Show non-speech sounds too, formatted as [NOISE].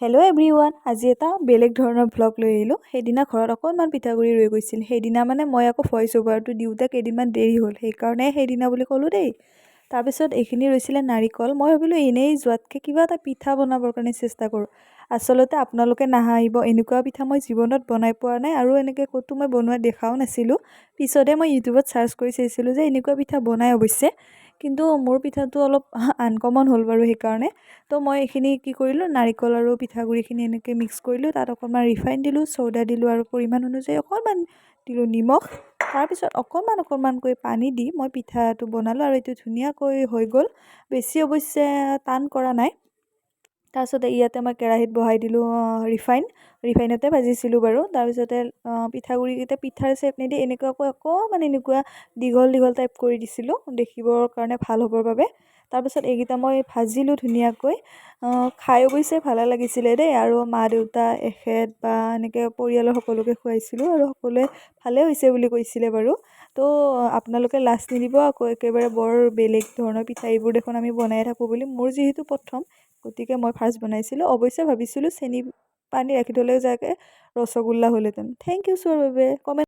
Hello everyone আজি এটা বেলেগ ধৰণৰ ভ্লগ লৈ আহিলোঁ। সেইদিনা ঘৰত অকণমান পিঠাগুড়ি ৰৈ গৈছিল। সেইদিনা মানে মই আকৌ ভইচ অভাৰটো দিওঁতে কেইদিনমান দেৰি হ'ল। সেইকাৰণে সেইদিনা বুলি ক'লোঁ দেই। তাৰপিছত এইখিনি ৰৈছিলে নাৰিকল। মই ভাবিলোঁ এনেই যোৱাতকৈ কিবা এটা পিঠা বনাবৰ কাৰণে চেষ্টা কৰোঁ। আচলতে আপোনালোকে নাহাঁহিব। এনেকুৱা পিঠা মই জীৱনত বনাই পোৱা নাই আৰু এনেকৈ ক'তো মই বনোৱা দেখাও নাছিলোঁ। পিছতহে মই ইউটিউবত চাৰ্চ কৰি চাইছিলোঁ যে এনেকুৱা পিঠা বনাই অৱশ্যে। কিন্তু মোৰ পিঠাটো অলপ [LAUGHS] আনকমন হ'ল বাৰু সেইকাৰণে। তো মই এইখিনি কি কৰিলোঁ নাৰিকল আৰু পিঠাগুড়িখিনি এনেকৈ মিক্স কৰিলোঁ তাত অকণমান ৰিফাইন দিলোঁ চ'ডা দিলোঁ আৰু পৰিমাণ অনুযায়ী অকণমান দিলোঁ নিমখ। তাৰপিছত অকণমান অকণমানকৈ পানী দি মই পিঠাটো বনালোঁ আৰু এইটো ধুনীয়াকৈ হৈ গ'ল। বেছি অৱশ্যে টান কৰা নাই। তাৰপিছতে ইয়াতে মই কেৰাহীত বহাই দিলোঁ ৰিফাইন। ৰিফাইনতে ভাজিছিলোঁ বাৰু। তাৰপিছতে পিঠাগুড়িকেইটা পিঠাৰ চেপ নিদি এনেকুৱাকৈ অকণমান এনেকুৱা দীঘল দীঘল টাইপ কৰি দিছিলোঁ দেখিবৰ কাৰণে ভাল হ'বৰ বাবে। তাৰপিছত এইকেইটা মই ভাজিলোঁ ধুনীয়াকৈ। খাই অৱশ্যে ভালে লাগিছিলে দেই। আৰু মা দেউতা এখেত বা এনেকৈ পৰিয়ালৰ সকলোকে খুৱাইছিলোঁ আৰু সকলোৱে ভালেই হৈছে বুলি কৈছিলে বাৰু। তো আপোনালোকে লাজ নিদিব আকৌ। একেবাৰে বৰ বেলেগ ধৰণৰ পিঠা এইবোৰ দেখোন আমি বনাই থাকোঁ বুলি। মোৰ যিহেতু প্ৰথম গতিকে মই ফাৰ্ষ্ট বনাইছিলোঁ। অৱশ্যে ভাবিছিলোঁ চেনি পানী ৰাখি থ'লে চাগে ৰসগোল্লা হ'লহেঁতেন। থেংক ইউ চোৱাৰ বাবে কমেণ্ট